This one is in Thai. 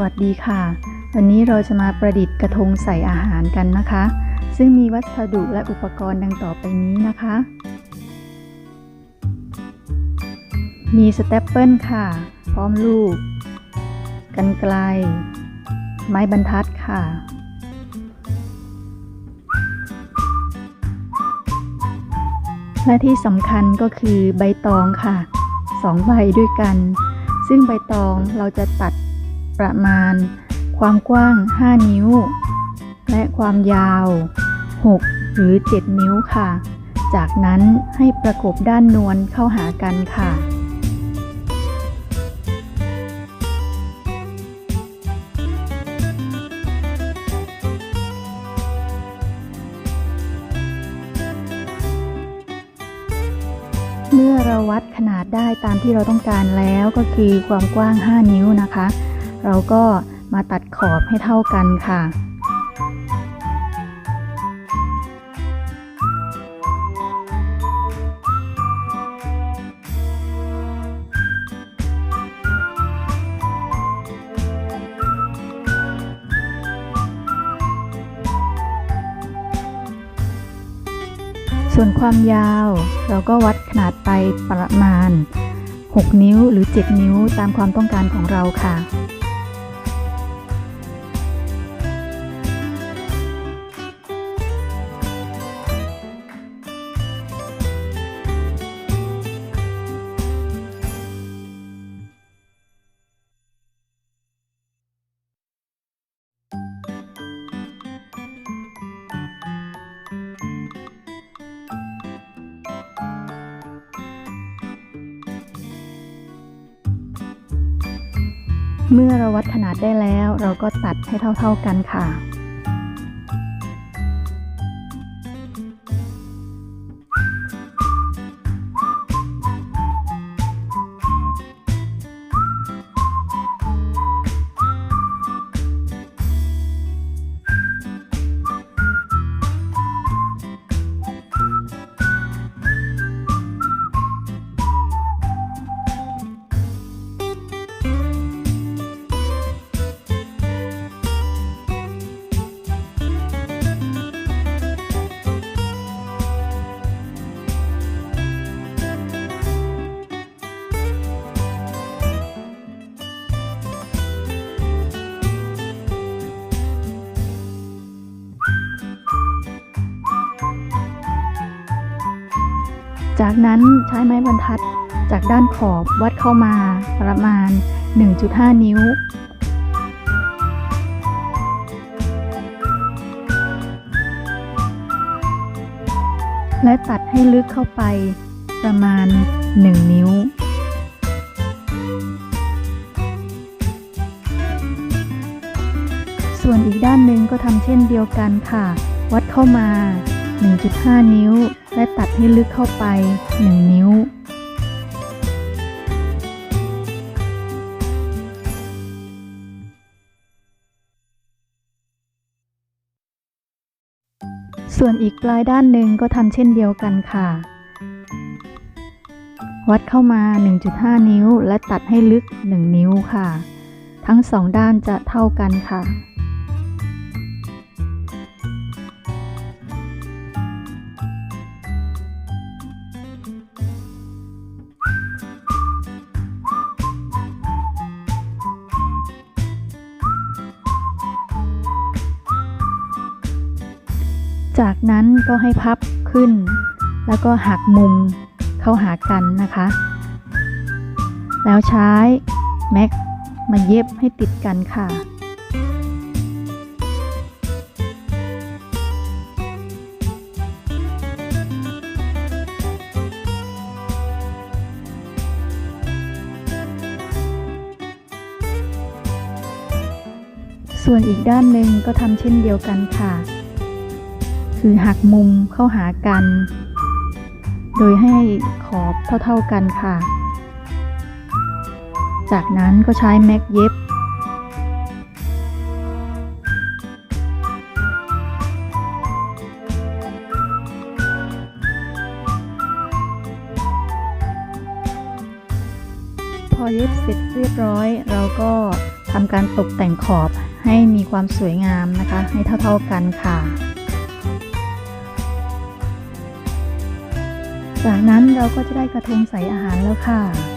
วัสดีค่ะ วันนี้เราจะมาประดิษฐ์กระทงใส่อาหารกันนะคะ ซึ่งมีวัสดุและอุปกรณ์ดังต่อไปนี้นะคะ มีสเตปเปิลค่ะ พร้อมลูก กันไกล ไม้บรรทัดค่ะ และที่สำคัญก็คือใบตองค่ะสองใบด้วยกัน ซึ่งใบตองเราจะตัด ประมาณ ความกว้าง 5 นิ้ว และความยาว 6 หรือ 7 นิ้วค่ะ จากนั้นให้ประกบด้านนวลเข้าหากันค่ะเมื่อเราวัดขนาดได้ตามที่เราต้องการแล้วก็คือความกว้าง 5 นิ้วนะคะ เราก็มาตัดขอบให้เท่ากันค่ะ ส่วนความยาวเราก็วัดขนาดไปประมาณ 6 นิ้วหรือ 7 นิ้วตามความต้องการของเราค่ะ เมื่อเราวัดขนาดได้แล้ว เราก็ตัดให้เท่า ๆกันค่ะ จากนั้นใช้ไม้บรรทัดจากด้านขอบวัดเข้ามาประมาณ 1.5 นิ้ว และตัดให้ลึกเข้าไปประมาณ 1 นิ้วส่วนอีกด้านหนึ่งก็ทำเช่นเดียวกันค่ะ วัดเข้ามา 1.5 นิ้ว และตัดให้ลึกเข้าไป 1 นิ้ว ส่วนอีกปลายด้านหนึ่งก็ทำเช่นเดียวกันค่ะ วัดเข้ามา 1.5 นิ้ว และตัดให้ลึก 1 นิ้วค่ะ ทั้งสองด้านจะเท่ากันค่ะ จากนั้นก็ให้พับขึ้น แล้วก็หักมุมเข้าหากันนะคะ แล้วใช้แม็กมาเย็บให้ติดกันค่ะส่วนอีกด้านหนึ่งก็ทำเช่นเดียวกันค่ะ คือหักมุมเข้าหากัน โดยให้ขอบเท่าๆกันค่ะ จากนั้นก็ใช้แม็กเย็บพอเย็บเสร็จเรียบร้อย เราก็ทำการตกแต่งขอบให้มีความสวยงามนะคะ ให้เท่าๆกันค่ะ จากนั้นเราก็จะได้กระทงใส่อาหารแล้วค่ะ